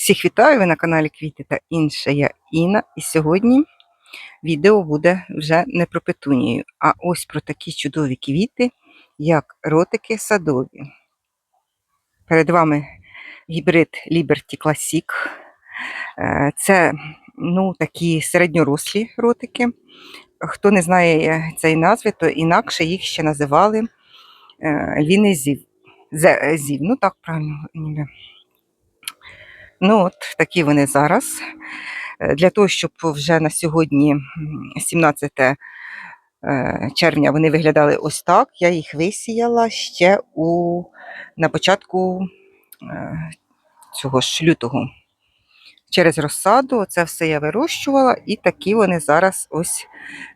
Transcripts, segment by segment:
Всіх вітаю, ви на каналі Квіти та інше. Я Інна. І сьогодні відео буде вже не про петунію, а ось про такі чудові квіти, як ротики садові. Перед вами гібрид Liberty Classic. Е, Це ну, такі середньорослі ротики. Хто не знає цієї назви, то інакше їх ще називали е, львіний зів. Зів, ну так правильно. Ну от такі вони зараз. Е, Для того, щоб вже на сьогодні, 17 е, червня, вони виглядали ось так. Я їх висіяла ще у, на початку е, цього ж лютого. Через розсаду це все я вирощувала, і такі вони зараз ось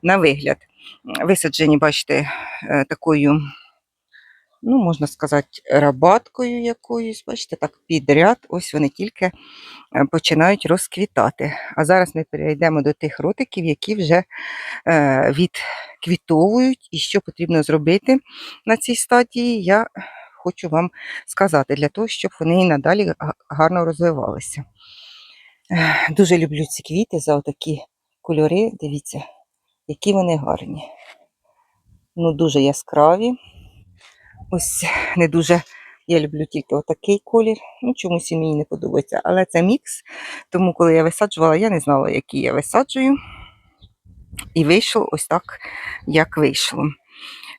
на вигляд. Висаджені, бачите, такою, ну, можна сказати, рабаткою якоюсь, бачите, так підряд. Ось вони тільки е, починають розквітати. А зараз ми перейдемо до тих ротиків, які вже е, відквітовують, і що потрібно зробити на цій стадії, я хочу вам сказати, для того, щоб вони і надалі гарно розвивалися. Дуже люблю ці квіти за отакі кольори. Дивіться, які вони гарні. Ну, дуже яскраві. Ось не дуже я люблю тільки отакий колір. Ну, чомусь він мені не подобається. Але це мікс. Тому, коли я висаджувала, я не знала, які я висаджую. І вийшло ось так, як вийшло.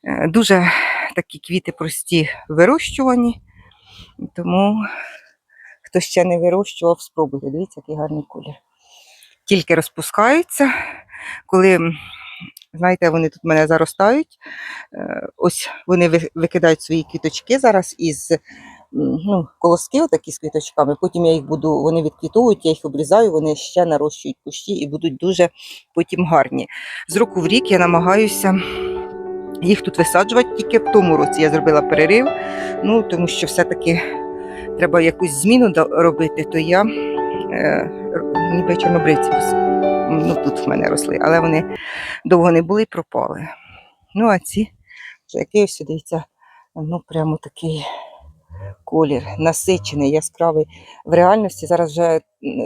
Е, Дуже такі квіти прості вирощувані, тому хто ще не вирощував, спробуйте. Дивіться, який гарний колір. Тільки розпускаються, коли, знаєте, вони тут мене заростають. е, Ось вони викидають свої квіточки зараз із ну, колоски, отакі з квіточками. Потім я їх буду, вони відквітовують, я їх обрізаю, вони ще нарощують кущі і будуть дуже потім гарні. З року в рік я намагаюся їх тут висаджувати. Тільки в тому році я зробила перерив, ну тому що все-таки треба якусь зміну робити, то я е, ніби чорнобривці. Ну, тут в мене росли, але вони довго не були і пропали. Ну, а ці вже який ось дивіться, ну прямо такий колір насичений, яскравий. В реальності зараз вже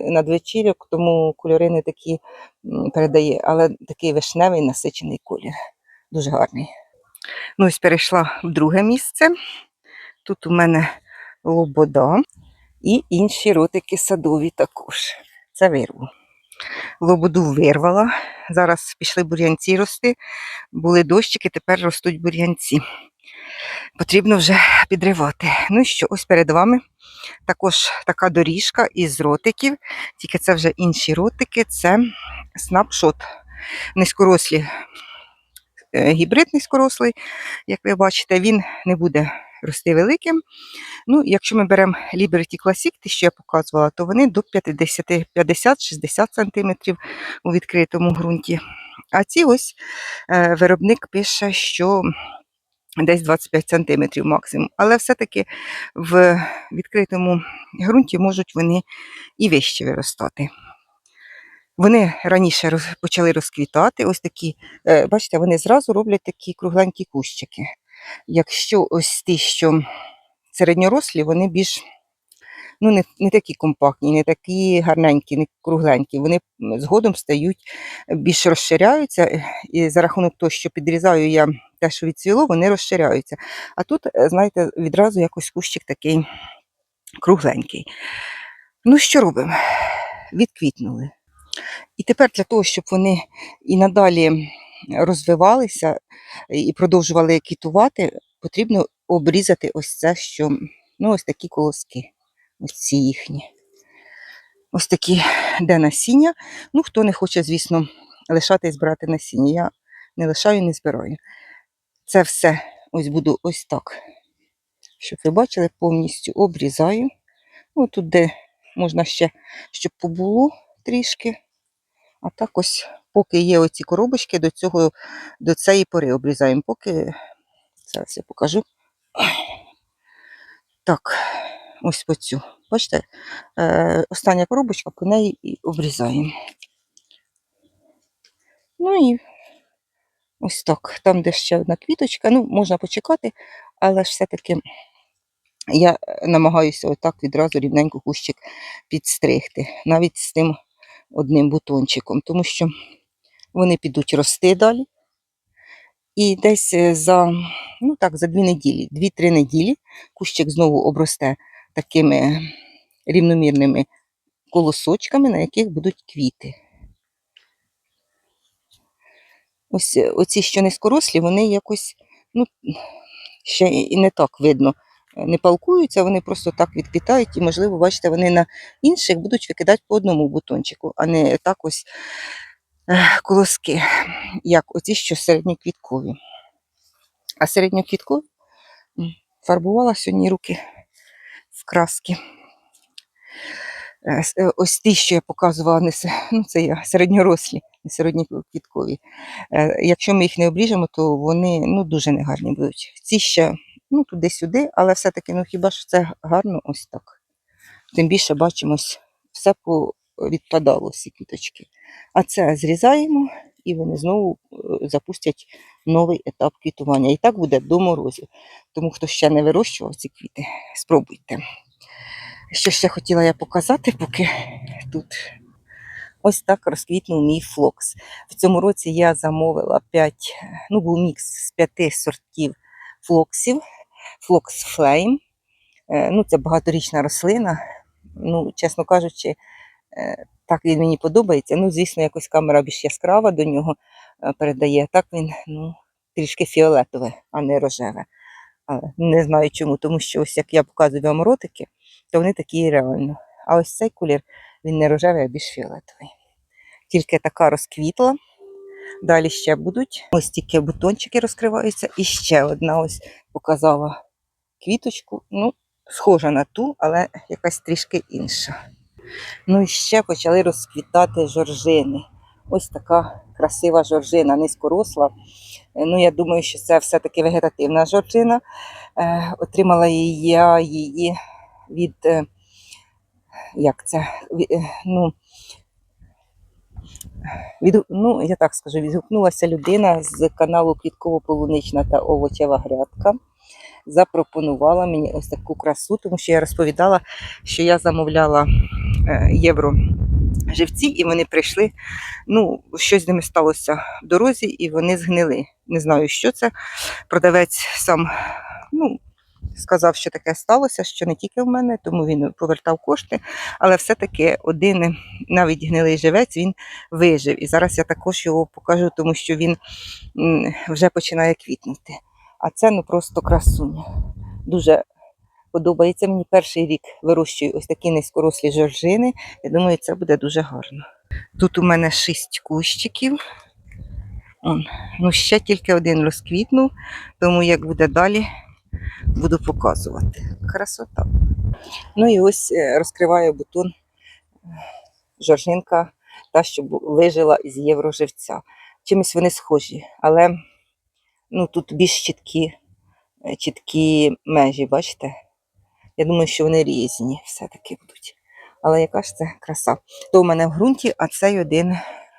надвечірок, тому кольори не такі передає, але такий вишневий насичений колір. Дуже гарний. Ну, ось перейшла в друге місце. Тут у мене лобода і інші ротики садові також. Це вирву. Лободу вирвала. Зараз пішли бур'янці рости. Були дощики, тепер ростуть бур'янці. Потрібно вже підривати. Ну і що, ось перед вами також така доріжка із ротиків, тільки це вже інші ротики, це снапшот. Низькорослі е, гібрид низькорослий, як ви бачите, він не буде рости великим. Ну, якщо ми беремо Liberty Classic, ті, що я показувала, то вони до 50 50-60 см у відкритому ґрунті. А ці ось е, виробник пише, що десь 25 см максимум. Але все-таки в відкритому ґрунті можуть вони і вище виростати. Вони раніше почали розквітати, ось такі, е, бачите, вони зразу роблять такі кругленькі кущики. Якщо ось ті, що середньорослі, вони більш ну, не, не такі компактні, не такі гарненькі, не кругленькі. Вони згодом стають більш розширяються, і за рахунок того, що підрізаю я те, що відцвіло, вони розширяються. А тут, е, знаєте, відразу якось кущик такий кругленький. Ну, що робимо? Відквітнули. І тепер для того, щоб вони і надалі розвивалися і продовжували квітувати, потрібно обрізати ось це, що ну, ось такі колоски. Ось ці їхні. Ось такі, де насіння. Ну, хто не хоче, звісно, лишати і збирати насіння. Я не лишаю, не збираю. Це все ось буду ось так. Щоб ви бачили, повністю обрізаю. Ну, тут, де можна ще, щоб побуло трішки. А так ось, поки є оці коробочки, до цього, до цієї пори обрізаємо. Поки зараз я покажу. Так, ось по цю. Бачите, е, остання коробочка, по неї і обрізаємо. Ну і ось так. Там, де ще одна квіточка, ну, можна почекати, але ж все-таки я намагаюся отак відразу рівненько кущик підстригти, навіть з тим одним бутончиком, тому що вони підуть рости далі. І десь е, за, ну так, за дві неділі, дві-три неділі кущик знову обросте такими рівномірними колосочками, на яких будуть квіти. Ось е, оці, що низькорослі, вони якось, ну, ще і не так видно, е, не палкуються, вони просто так відквітають, і, можливо, бачите, вони на інших будуть викидати по одному бутончику, а не так ось колоски, як оці, що середньоквіткові. А середньоквіткові фарбувала сьогодні руки в краски. Е, е, Ось ті, що я показувала, не ну, це я середньорослі, не середньоквіткові. Е, Якщо ми їх не обріжемо, то вони ну, дуже негарні будуть. Ці ще ну, туди-сюди, але все-таки ну, хіба що це гарно ось так. Тим більше бачимо, ось все по- відпадало, всі квіточки. А це зрізаємо і вони знову е, запустять новий етап квітування. І так буде до морозів. Тому хто ще не вирощував ці квіти, спробуйте. Що ще хотіла я показати, поки тут ось так розквітнув мій флокс. В цьому році я замовила 5, ну був мікс з 5 сортів флоксів. Флокс Flame. Е, Ну, це багаторічна рослина. Ну, чесно кажучи, так він мені подобається. Ну, звісно, якось камера більш яскрава до нього е, передає. Так він ну, трішки фіолетове, а не рожеве. Але не знаю чому, тому що ось як я показую вам ротики, то вони такі реально. А ось цей колір він не рожевий, а більш фіолетовий. Тільки така розквітла. Далі ще будуть. Ось тільки бутончики розкриваються. І ще одна ось показала квіточку. Ну, схожа на ту, але якась трішки інша. Ну і ще почали розквітати жоржини. Ось така красива жоржина, низькоросла. Е, Ну, я думаю, що це все-таки вегетативна жоржина. Е, отримала я її від, е, як це, Ві- е, ну, від, ну, я так скажу, відгукнулася людина з каналу Квітково-полунична та овочева грядка. Запропонувала мені ось таку красу, тому що я розповідала, що я замовляла е, євро живці, і вони прийшли. Ну, щось з ними сталося в дорозі, і вони згнили. Не знаю, що це. Продавець сам ну, сказав, що таке сталося, що не тільки в мене, тому він повертав кошти. Але все-таки один навіть гнилий живець він вижив. І зараз я також його покажу, тому що він вже починає квітнути. А це ну просто красуня. Дуже подобається мені перший рік вирощую ось такі низькорослі жоржини. Я думаю, це буде дуже гарно. Тут у мене шість кущиків. Он, ну, ще тільки один розквітнув, тому як буде далі, буду показувати. Красота. Ну і ось е, розкриваю бутон е, жоржинка, та, що вижила із євроживця. Чимось вони схожі, але ну, тут більш чіткі, е, чіткі межі, бачите? Я думаю, що вони різні все-таки будуть. Але яка ж це краса? То в мене в ґрунті, а цей один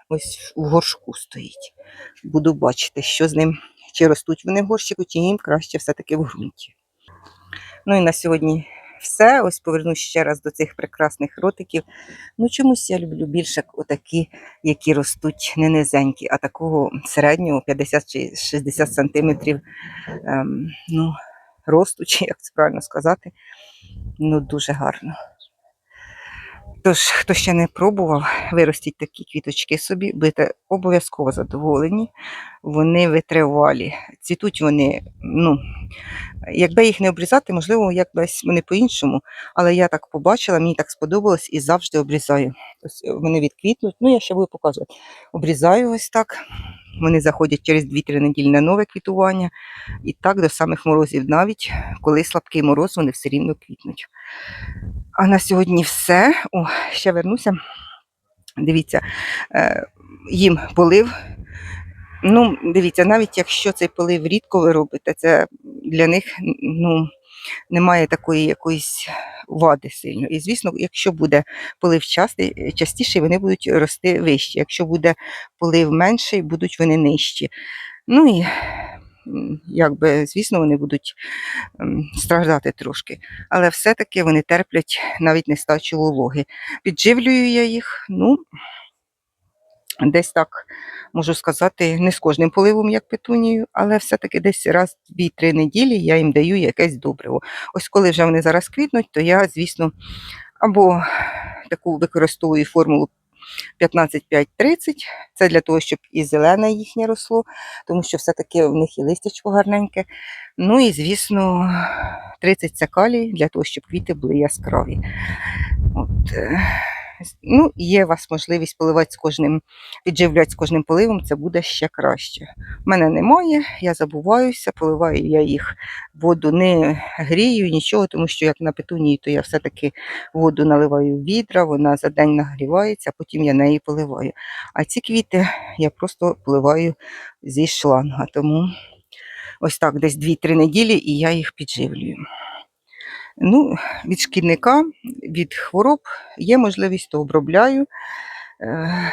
ось у горшку стоїть. Буду бачити, що з ним, чи ростуть вони в горщику, чи їм краще все-таки в ґрунті. Ну і на сьогодні все. Ось повернусь ще раз до цих прекрасних ротиків. Ну, чомусь я люблю більше отакі, які ростуть не низенькі, а такого середнього 50 чи 60 сантиметрів ем, ну, росту, чи як це правильно сказати. Ну, дуже гарно. Тож, хто ще не пробував, виростіть такі квіточки собі, будете обов'язково задоволені. Вони витривалі. Цвітуть вони, ну, якби їх не обрізати, можливо, якось вони по-іншому. Але я так побачила, мені так сподобалось і завжди обрізаю. Ось вони відквітнуть. Ну, я ще буду показувати. Обрізаю ось так. Вони заходять через 2-3 неділі на нове квітування. І так до самих морозів навіть, коли слабкий мороз, вони все рівно квітнуть. А на сьогодні все. О, ще вернуся. Дивіться, е, їм полив. Ну, дивіться, навіть якщо цей полив рідко ви робите, це для них ну, немає такої якоїсь вади сильно. І звісно, якщо буде полив частий, частіший, вони будуть рости вище. Якщо буде полив менший, будуть вони нижчі. Ну і якби, звісно, вони будуть страждати трошки. Але все-таки вони терплять навіть нестачу вологи. Підживлюю я їх, ну, десь так можу сказати, не з кожним поливом, як петунію, але все-таки десь раз в 2-3 неділі я їм даю якесь добриво. Ось коли вже вони зараз квітнуть, то я, звісно, або таку використовую формулу 15-5-30. Це для того, щоб і зелене їхнє росло, тому що все-таки в них і листячко гарненьке. Ну і, звісно, 30 це калій для того, щоб квіти були яскраві. От, е, ну, є у вас можливість поливати з кожним, підживляти з кожним поливом, це буде ще краще. У мене немає, я забуваюся, поливаю я їх воду, не грію, нічого, тому що як на петунії, то я все-таки воду наливаю в відра, вона за день нагрівається, а потім я неї поливаю. А ці квіти я просто поливаю зі шланга. Тому ось так, десь 2-3 неділі, і я їх підживлюю. Ну, від шкідника, від хвороб є можливість, то обробляю. Е,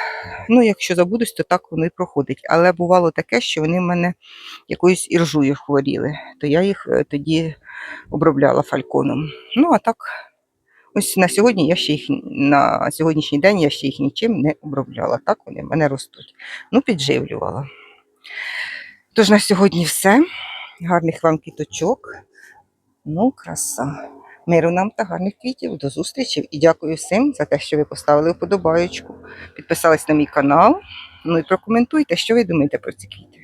Ну, якщо забудусь, то так воно і проходить. Але бувало таке, що вони в мене якоюсь іржою хворіли, то я їх е, тоді обробляла фальконом. Ну, а так, ось на сьогодні я ще їх на сьогоднішній день я ще їх нічим не обробляла. Так вони в мене ростуть. Ну, підживлювала. Тож на сьогодні все. Гарних вам квіточок. Ну, краса. Миру нам та гарних квітів. До зустрічі і дякую всім за те, що ви поставили вподобаючку, підписались на мій канал. Ну і прокоментуйте, що ви думаєте про ці квіти.